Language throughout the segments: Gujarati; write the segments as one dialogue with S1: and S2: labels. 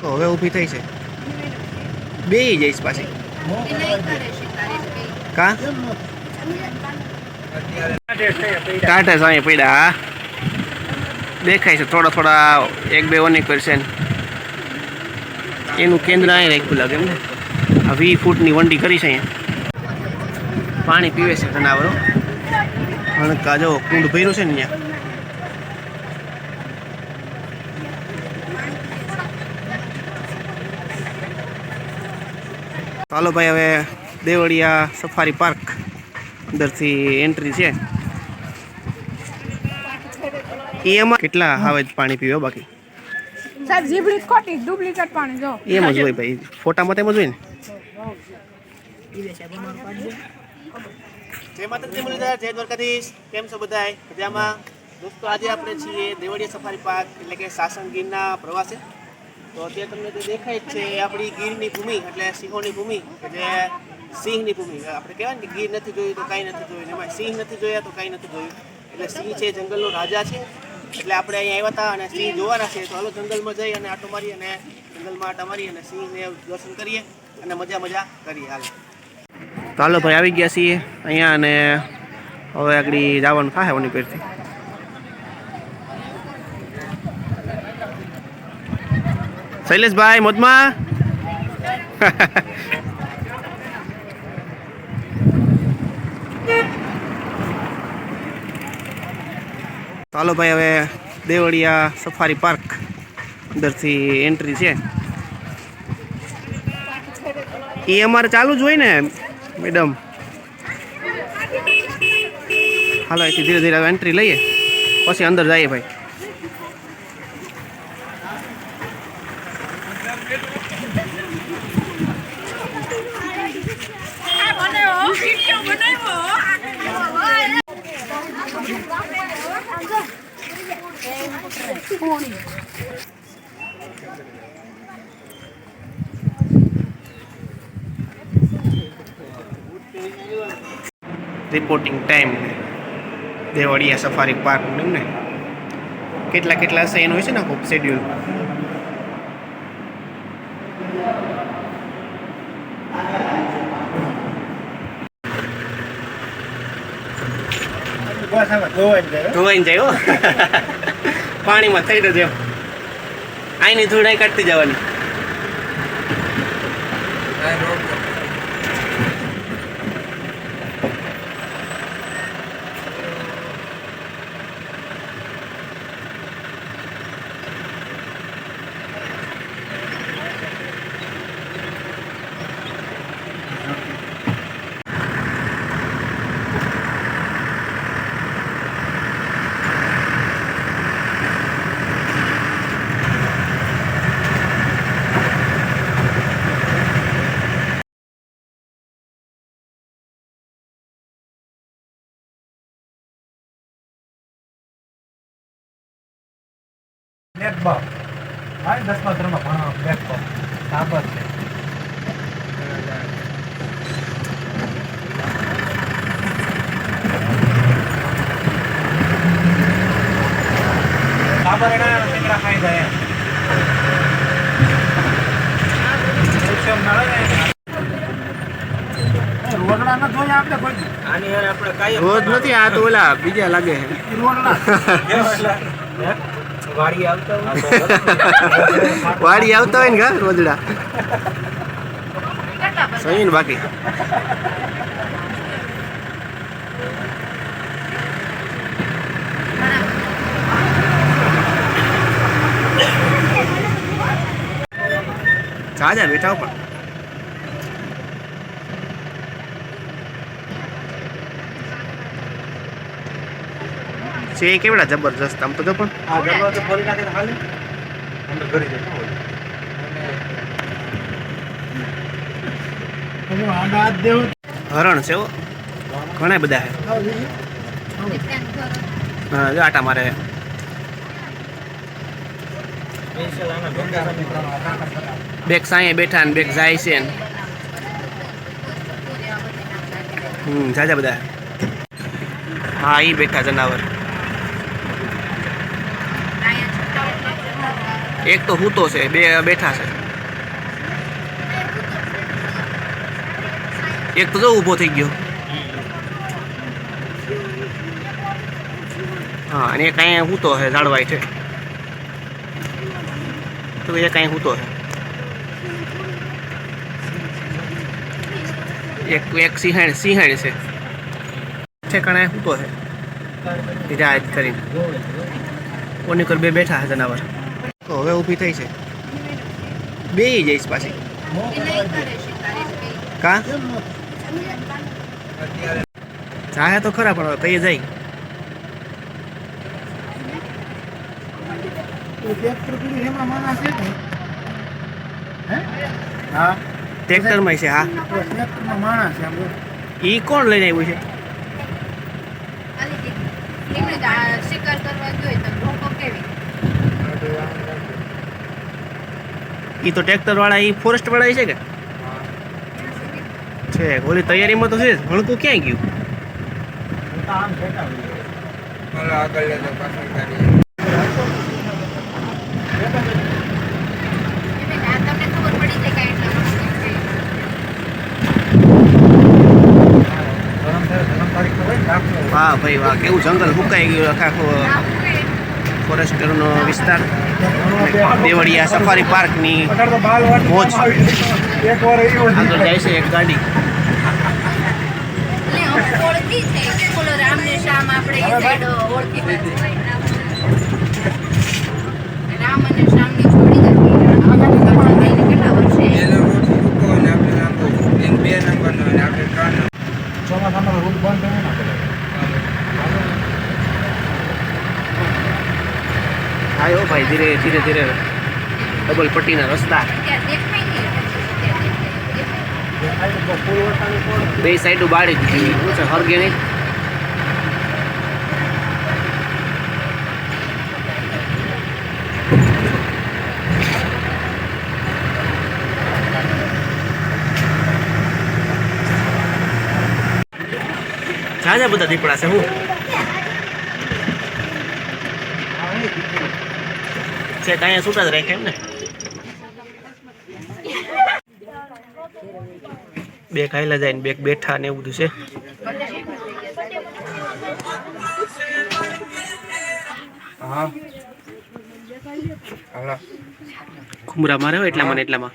S1: તો હવે ઊભી થઈ છે. બે જઈશ પાછી. કા? કાંઠે સાંઈ પડ્યા, હા. દેખાય છે, થોડા થોડા એક બે ઓની કરશે એનું કેન્દ્ર અહીં રાખ્યું લાગે એમ ને આ વી ફૂટની વંડી કરી છે અહીંયા. પાણી પીવે છે જનાવરો પણ કાજો કુંડ ભર્યું છે ને અહીંયા. ચાલો ભાઈ હવે દેવળિયા સફારી પાર્ક અંદરથી એન્ટ્રી છે. એમાં કેટલા હવે પાણી પીવે બાકી?
S2: સાહેબ જીબડી ખોટી ડુપ્લિકેટ પાણી જો.
S1: એમ જ હોય ભાઈ ફોટામાં તેમ જ હોય ને. જય માતાજી મુરલીધર જય દ્વારકાધીશ. કેમ છો બધાય? મજામાં? દોસ્તો આજે આપણે છીએ દેવળિયા સફારી પાર્ક એટલે કે સાસણ ગીરના પ્રવાસે. તો અત્યારે તમને જે દેખાય છે એ આપણી ગીરની ભૂમિ, એટલે સિંહોની ભૂમિ, એટલે સિંહની ભૂમિ. આપણે કહેવાય ને કે ગીર નથી જોયું તો કાંઈ નથી જોયું એમાં સિંહ નથી જોયા તો કાંઈ નથી જોયું. એટલે સિંહ છે જંગલનો રાજા છે. એટલે આપણે અહીંયા આવ્યા હતા અને સિંહ જોવાના છે, તો હાલો જંગલમાં જઈ અને આટો મારી અને જંગલમાં આટા મારી અને સિંહને દર્શન કરીએ અને મજા મજા કરીએ હાલ. ચાલો ભાઈ, આવી ગયા છીએ અહીંયા અને હવે આગળ જવાનું થાય ઓની પેરથી શૈલેષભાઈ મોજમાં. ચાલો ભાઈ, હવે દેવળિયા સફારી પાર્ક અંદરથી એન્ટ્રી છે. એ અમારે ચાલુ જ હોય ને મેડમ હાલો, અહીંથી ધીરે ધીરે એન્ટ્રી લઈએ. પછી અંદર જઈએ ભાઈ. Reporting time Devaliya safari park ને કેટલા કેટલા હશે એનું હોય છે ને આખું શેડ્યુલ ધોવાઈને જાય પાણીમાં થઈ જશે એમ. આઈની ધૂળાઈ કાઢતી જવાની.
S3: હા દસમા ધોરણમાં ભણવા સાબર છે. સાબર એના ખાઈ જાય કોઈ દી.
S1: રોજ નથી આ તો ઓલા બીજા લાગે
S3: રોટલા. વાડી આવતા
S1: વાડી આવતા હોય ને ઘર રોજડા. સહી ને બાકી. સાજા બેઠા પણ. છે કેવડા જબરજસ્ત? આમ તો જો પણ.
S3: આ દરવાજો ખોલી નાખે તો હાલે. અંદર ઘરે જાય
S1: હરણ છે ઘણા બધા હા જો આટા મારે. બેક સાંયે બેઠા ને બેક જાય છે ને. હમ જાજા બધા. હા એ બેઠા જનાવર. એક તો હૂતો છે, બે બેઠા છે. એક તો જો ઊભો થઈ ગયો. હા, અને એક અહીંયા હૂતો છે, ઝાડવાય છે. તો એક અહીંયા હૂતો છે. એક એક સિંહાણ સિંહાણ છે. ઠેકાણે હૂતો છે. હીરા જ કરીને. કોની કર બે બેઠા છે જનાવર. તો હવે ઊભી થઈ છે. બે જઈશ પાછી. કા? જાય તો ખરા પણ હવે કઈ જાય.
S3: હા.
S1: ટ્રેક્ટરમાં છે હા.
S3: ટ્રેક્ટરમાં માણસ છે આમ
S1: ઈ કોણ લઈને આવ્યું છે?
S2: શિકાર કરવા જોઈએ તો કેવી?
S1: ઈ તો ટ્રેક્ટર વાળા એ ફોરેસ્ટ વાળા છે કે? છે ઓલી તૈયારીમાં તો છે જ. ભણકું ક્યાં ગયું?
S3: હું
S1: વાહ ભાઈ વાહ કેવું જંગલ સુકાઈ ગયું આખા આખો ફોરેસ્ટરનો વિસ્તાર. દેવળિયા સફારી પાર્કની મોજ. આગળ જાય છે એક ગાડી.
S2: રામ અને શ્યામની જોડી હતી કેટલા વર્ષે
S3: ચોમાસામાં તો રૂટ બંધ થયો ને પેલા.
S1: આવ્યો ભાઈ ધીરે ધીરે ધીરે ડબલ પટ્ટીના રસ્તા. બે સાઈડ બાળી દીધી. શું છે, હરગે નહીં? ઝાઝા બધા દીપડા છે, હું? છે કાંઈ છૂટા જ રાખે એમ ને? બે ખાયલા જાય ને બે બેઠા ને એવું બધું છે. ખુમરા મારે હોય એટલામાં ને એટલામાં.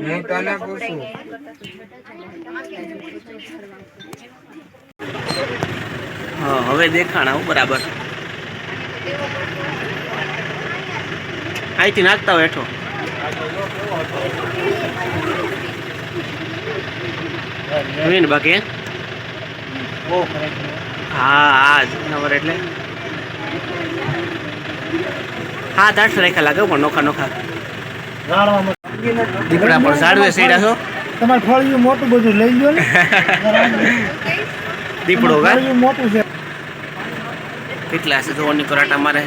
S4: હું તને પૂછું.
S1: હા હવે દેખાણ આવું બરાબર. અહીંથી નાખતા હોય હેઠો. જોયું ને બાકી હે? હા જનાવર એટલે. હા લાગે પણ નોખા નોખા. દીપડા પણ ઝાડવે સીડા છો?
S3: તમારે ફળિયું મોટું બધું લઈ લો ને.
S1: દીપડો
S3: મોટું છે.
S1: કેટલા છે? જોવાની કરાટા મારે.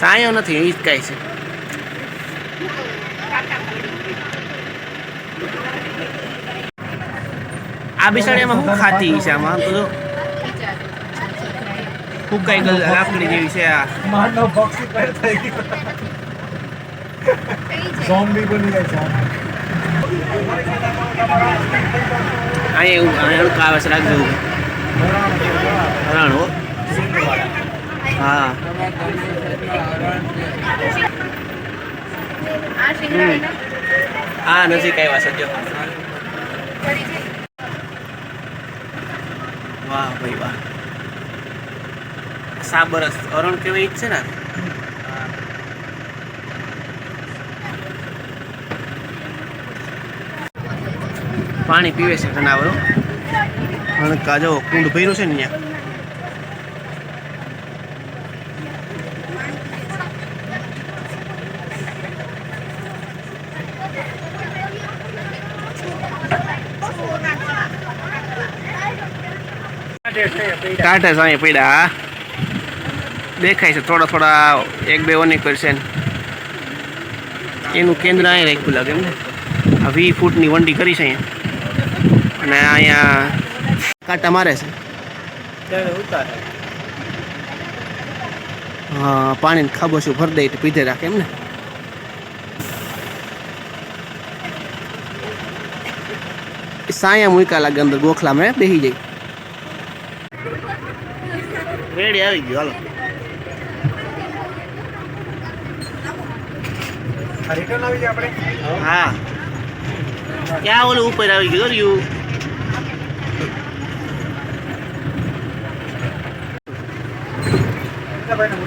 S1: સાયો નથી એ જ કાંઈ છે. આ બિસાડીમાં હું ખાતી છે આમાં? તો જો. ફૂકાઈ ગયેલ લાકડી જેવી છે આ.
S3: માનવ પક્ષી પર થઈ ગયો. ઝોમ્બી બની જાય ઝોમ્બી
S1: અહીંયા એવું આવે છે રાખજો. હરાણ હો હા.
S2: આ
S1: નજીક આવ્યા છે વાહ ભાઈ વાહ. સાબરસ અરણ કેવાય છે ને? પાણી પીવે છે જનાવરો અને કાજો કુંડ ભર્યું છે ને અહીંયા ટાટા સામે પડ્યા દેખાય છે થોડા થોડા એક બે ઓની ને. એનું કેન્દ્ર અહીં રાખ્યું લાગે એમને આ વી ફૂટની વંડી કરી છે અહીંયા. અને અહીંયા કાંટા મારે છે. હા પાણીને ખાબોશું ભરી દઈ એટલે પીધે રાખે એમને સાયા મૂકા લાગે અંદર ગોખલામાં બેસી જાય. રેડી આવી ગયું હાલો.
S3: રિટર્ન આવી જાય આપણે?
S1: હા. ક્યાં ઓલું ઉપર આવી ગયું રહ્યું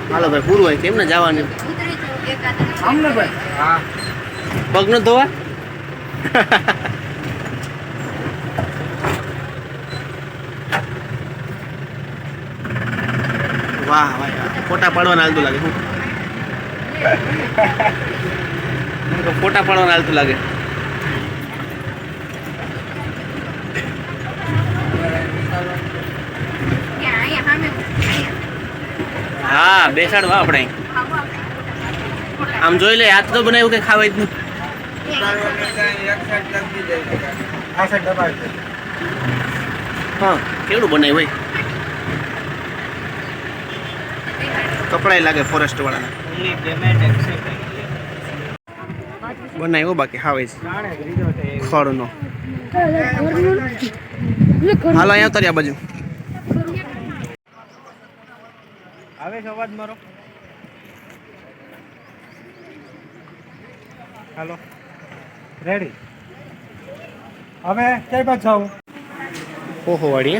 S1: હાલો ભાઈ પૂરું હોય કેમ ને જવાનું? પગ ન ધોવા? વાહ વાહ ફોટા પાડવાના હાલતું લાગે શું ફોટા પાડવાના હાલતું લાગે. હા બેસાડવા આપણે. આમ જોઈ લે, હાથ તો બનાવ્યું કે ખાવાય જ નહીં
S3: આ
S1: હા, કેવડું બનાવ્યું હોય કપડાય લાગે ફોરેસ્ટ વાળાના બનાવ્યો બાકી હાવે છે ખડનો હાલો અહીંયા ઉતર્યા બાજુ.
S3: આવે છે અવાજ મારો? હાલો. રેડી હવે કઈ બાજુ આવું
S1: ઓહો વાળી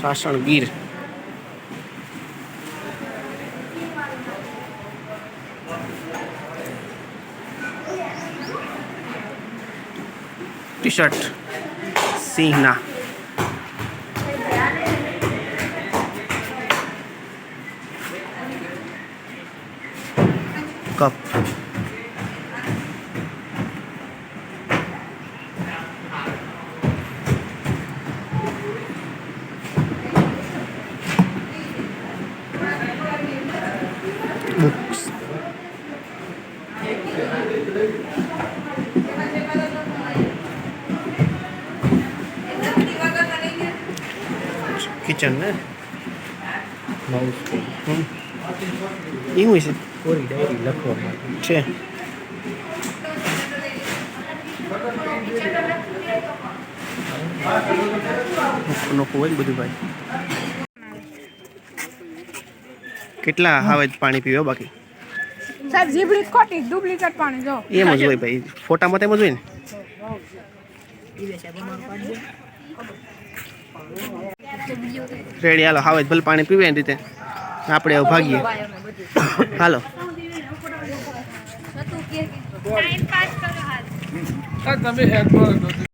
S1: સાસણ ગીર. शर्ट सीना कप. કિચન ને એવું છે
S3: પૂરી ડાયરી લખવા
S1: છે નોખું હોય બધું ભાઈ કેટલા હવે પાણી પીવો બાકી?
S5: સાહેબ જીબડી ખોટી ડુપ્લિકેટ પાણી જો.
S1: એમ જ હોય ભાઈ. ફોટામાં તેમ જ હોય ને. રેડી હાલો હાવે ભલે પાણી પીવે એની રીતે. આપણે હવે ભાગીએ. હાલો.
S3: તમે